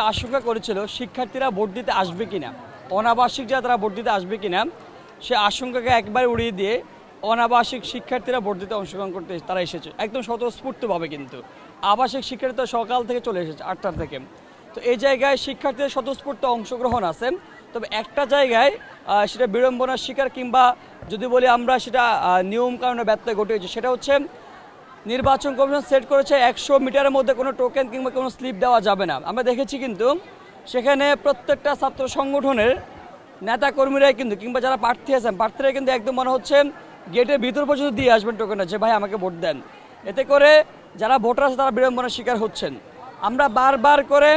যে আশঙ্কা করেছিল শিক্ষার্থীরা ভোট দিতে আসবে কিনা অনাবাসিক যারা তারা ভোট দিতে আসবে কিনা সে আশঙ্কাকে একবার উড়িয়ে দিয়ে অনাবাসিক শিক্ষার্থীরা ভোট দিতে অংশগ্রহণ করতে তারা এসেছে। একদম স্বতঃস্ফূর্তভাবে কিন্তু। আবাসিক শিক্ষার্থীরা সকাল থেকে চলে এসেছে আটটার থেকে। তো এই জায়গায় শিক্ষার্থীদের স্বতঃস্ফূর্ত অংশগ্রহণ আছে। তবে একটা জায়গায় সেটা বিড়ম্বনার শিকার কিংবা যদি বলি আমরা সেটা আহ, নিয়ম কারণে ব্যত্যয় ঘটেছে সেটা হচ্ছে নির্বাচন কমিশন সেট করেছে একশো মিটারের মধ্যে কোনো টোকেন কিংবা কোনো স্লিপ দেওয়া যাবে না। আমরা দেখেছি কিন্তু সেখানে প্রত্যেকটা ছাত্র সংগঠনের নেতা কর্মীরাই কিন্তু কিংবা যারা প্রার্থী আছেন প্রার্থীরা কিন্তু একদম মনে হচ্ছে গেটের ভিতর পর্যন্ত দিয়ে আসবেন টোকেনটা যে, ভাই, আমাকে ভোট দেন। এতে করে যারা ভোটার আছে তারা বিড়ম্বনার শিকার হচ্ছেন। আমরা বারবার করে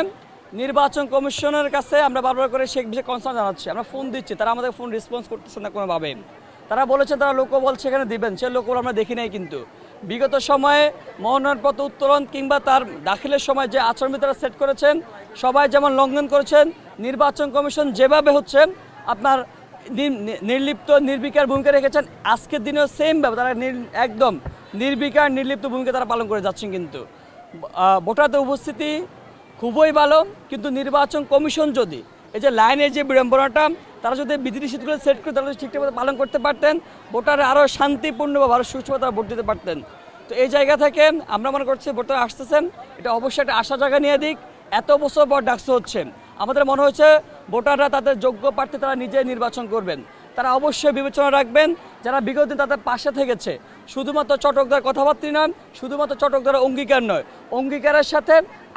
নির্বাচন কমিশনের কাছে আমরা বারবার করে সে বিষয়ে কনসার্ন জানাচ্ছি। আমরা ফোন দিচ্ছি, তারা আমাদের ফোন রেসপন্স করতেছে না কোনোভাবে। তারা বলেছে, তারা লোকবল সেখানে দিবেন। সে লোকবল আমরা দেখি নাই কিন্তু। বিগত সময়ে মনোনয়নপত্র উত্তোলন কিংবা তার দাখিলের সময় যে আচরণ তারা সেট করেছেন, সবাই যেমন লঙ্ঘন করেছেন, নির্বাচন কমিশন যেভাবে হচ্ছে, আপনার নির্লিপ্ত, নির্বিকার ভূমিকা রেখেছেন, আজকের দিনেও সেম ভাবে তারা একদম নির্বিকার, নির্লিপ্ত ভূমিকা তারা পালন করে যাচ্ছেন কিন্তু। ভোটারদের উপস্থিতি খুবই ভালো, কিন্তু নির্বাচন কমিশন যদি এই যে লাইনের যে বিড়ম্বনাটা, তারা যদি বিধিনিষেধগুলো সেট করে তারা যদি ঠিকঠাক পালন করতে পারতেন ভোটাররা আরও শান্তিপূর্ণভাবে আরও সুষ্ঠুভাবে তারা ভোট দিতে পারতেন। তো এই জায়গা থেকে আমরা মনে করছি ভোটার আসতেছেন, এটা অবশ্যই একটা আশা জায়গা নিয়ে দিক। এত বছর পর ডাকসু হচ্ছে। আমাদের মনে হচ্ছে ভোটাররা তাদের যোগ্য প্রার্থী তারা নিজে নির্বাচন করবেন। তারা অবশ্যই বিবেচনা রাখবেন, যারা বিগত দিন তাদের পাশে থেকেছে। শুধুমাত্র চটকদার কথাবার্তা নয়, শুধুমাত্র চটকদার অঙ্গীকার নয়। অঙ্গীকারের সাথে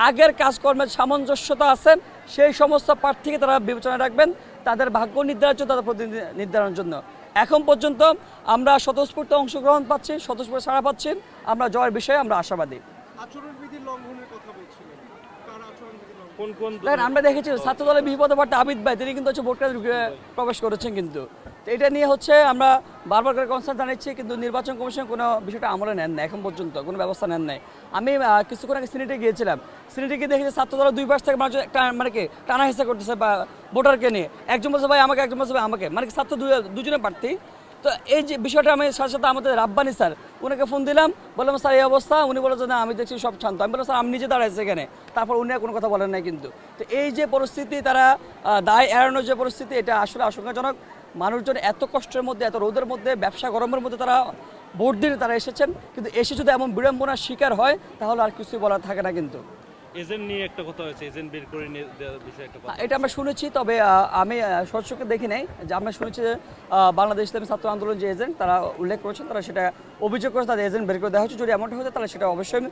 আগের কাজকর্মের সামঞ্জস্যতা আছে সেই সমস্ত প্রার্থীকে তারা বিবেচনা রাখবেন তাদের ভাগ্য নির্ধারণ জন্য, তাদের প্রতিনিধি নির্ধারণের জন্য। এখন পর্যন্ত আমরা স্বতঃস্ফূর্ত অংশগ্রহণ পাচ্ছি স্বতঃস্ফূর্ত সাড়া পাচ্ছি। আমরা জয়ের বিষয়ে আমরা আশাবাদী আচরণবিধি লঙ্ঘনের কথা বলছিলেন কার আচরণবিধি লঙ্ঘন কোন কোন দেখেন, আমরা দেখেছি ছাত্র দলের বিপদে পড়তে আবিদ ভাই, তিনি কিন্তু হচ্ছে ভোট প্রবেশ করেছেন কিন্তু। এটা নিয়ে হচ্ছে আমরা বারবার করে কনসার্ন জানাচ্ছি, কিন্তু নির্বাচন কমিশন কোনো বিষয়টা আমলে নেন না এখন পর্যন্ত কোনো ব্যবস্থা নেন নাই। আমি কিছুক্ষণ আগে সিনেটে গিয়েছিলাম। সিনেটে গিয়ে দেখেছি ছাত্র দলের দুই পাশ থেকে মানুষ একটা মানে কি, টানা হেসা করতেছে বা ভোটারকে নিয়ে। একজন বলছে, ভাই, আমাকে, একজন বলছে, ভাই, আমাকে। মানে ছাত্র দুজনে প্রার্থী। তো এই যে বিষয়টা আমি সাথে সাথে আমাদের রাব্বানি স্যার, উনাকে ফোন দিলাম, বললাম, স্যার, এই অবস্থা। উনি বলে যে, না, আমি দেখছি সব শান্ত। আমি বললাম, স্যার, আমি নিজে দাঁড়াইছি এখানে। তারপর উনি কোনো কথা বলেন নাই কিন্তু। তো এই যে পরিস্থিতি, তারা দায় এড়ানোর যে পরিস্থিতি, এটা আসলে আশঙ্কাজনক। মানুষজন এত কষ্টের মধ্যে, এত রোদের মধ্যে, ব্যবসা গরমের মধ্যে তারা ভোট দিতে তারা এসেছেন। কিন্তু এসে যদি এমন বিড়ম্বনার শিকার হয়, তাহলে আর কিছুই বলার থাকে না কিন্তু। এজেন্ট নিয়ে একটা কথা হয়েছে এজেন্ট বের করে নিয়ে দেওয়ার বিষয়ে একটা কথা এটা আমরা শুনেছি তবে আমি সচকে দেখি নাই। যে আমরা শুনেছি যে বাংলাদেশ ইসলামী ছাত্র আন্দোলন যে এজেন্ট তারা উল্লেখ করেছেন তারা সেটা অভিযোগ করে তাদের এজেন্ট বের করে দেওয়া হচ্ছে যদি এমনটা হতো তাহলে সেটা অবশ্যই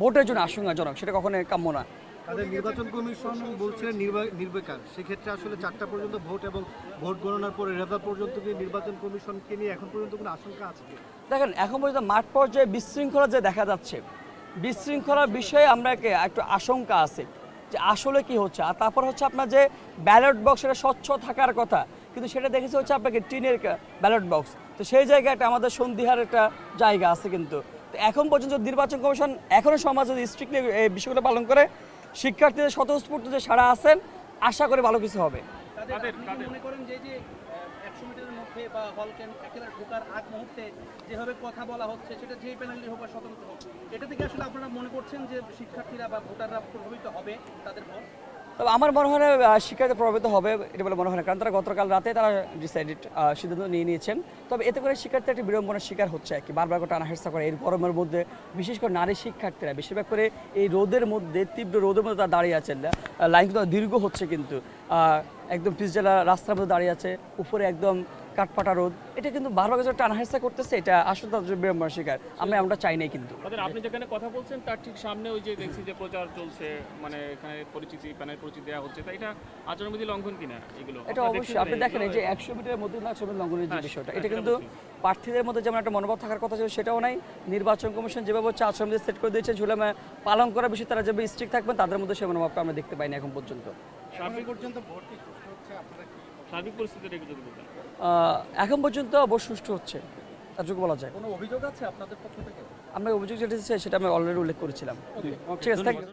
ভোটের জন্য আশঙ্কাজনক সেটা কখনোই কাম্য না তাদের নির্বাচন কমিশন বলছে নির্বা- নির্বিকার। সেক্ষেত্রে আসলে চারটা পর্যন্ত ভোট এবং ভোট গণনার পরে রেজাল্ট পর্যন্ত কি নির্বাচন কমিশনকে নিয়ে এখন পর্যন্ত কোনো আশঙ্কা আছে দেখেন এখন পর্যন্ত মাঠ পর্যায়ে বিশৃঙ্খলা যে দেখা যাচ্ছে বিশৃঙ্খলার বিষয়ে আমরা একটু আশঙ্কা আছে যে আসলে কি হচ্ছে। আর তারপর হচ্ছে আপনার যে ব্যালট বক্স সেটা স্বচ্ছ থাকার কথা, কিন্তু সেটা দেখেছি হচ্ছে আপনাকে টিনের ব্যালট বক্স তো সেই জায়গাটা আমাদের সন্ধিহার একটা জায়গা আছে কিন্তু। তো এখন পর্যন্ত নির্বাচন কমিশন এখনও সমাজ যদি স্ট্রিক্টলি এই বিষয়গুলো পালন করে, শিক্ষার্থীদের স্বতঃস্ফূর্ত যে সারা আছেন, আশা করে ভালো কিছু হবে। একশো মিটারের মধ্যে বা হল ক্যাম্প একেবারে ঢোকার আগ মুহূর্তে যেভাবে কথা বলা হচ্ছে, সেটা যেই প্যানেলই হোক বা স্বতন্ত্র হোক, এটা থেকে আসলে আপনারা মনে করছেন যে শিক্ষার্থীরা বা ভোটাররা প্রভাবিত হবে তাদের ভোট তবে আমার মনে হয় শিক্ষার্থী প্রভাবিত হবে এটা বলে মনে হয় না, কারণ তারা গতকাল রাতে তারা ডিসাইডেড সিদ্ধান্ত নিয়ে নিয়েছেন। তবে এতে করে শিক্ষার্থী একটি বিড়ম্বনার শিকার হচ্ছে আর কি, বারবার করে টানা করে এই গরমের মধ্যে, বিশেষ করে নারী শিক্ষার্থীরা। বেশিরভাগ করে এই রোদের মধ্যে, তীব্র রোদের মধ্যে তারা দাঁড়িয়ে আছেন। লাইন কিন্তু দীর্ঘ হচ্ছে কিন্তু। একদম পিসজেলা রাস্তার মধ্যে দাঁড়িয়ে আছে উপরে একদম কাঠপাটা রোদ। এটা কিন্তু বারবার করে টানা হেরসা করতেছে এটা আসলে তাদের বিড়ম্বনার শিকার। আমি আমরা চাই নাই কিন্তু। আপনি যেখানে কথা বলছেন তার ঠিক সামনে ওই যে দেখছি যে প্রচার চলছে মানে এখানে পরিচিতি প্যানেল পরিচিতি দেওয়া হচ্ছে তা এটা আচরণবিধি লঙ্ঘন কিনা এগুলো? এটা অবশ্যই। আপনি দেখেন এই যে একশো মিটারের মধ্যে মিটার লঙ্ঘনের যে হ্যাঁ, বিষয়টা হ্যাঁ, এটা কিন্তু প্রার্থীদের মধ্যে যেমন একটা মনোভাব থাকার কথা ছিল সেটাও নাই। নির্বাচন কমিশন যেভাবে হচ্ছে আচরণ সেট করে দিয়েছে ঝুলে পালন করার বিষয়ে তারা যেভাবে স্ট্রিক্ট থাকবেন তাদের মধ্যে সেই মনোভাবটা আমরা দেখতে পাইনি এখন পর্যন্ত। সার্বিক এখন পর্যন্ত অবশ্য সুষ্ঠু হচ্ছে তারটুকু বলা যায়। কোনো অভিযোগ আছে আপনাদের পক্ষ থেকে? আমরা অভিযোগ যেটা সেটা আমি অলরেডি উল্লেখ করেছিলাম। ঠিক আছে থ্যাংক ইউ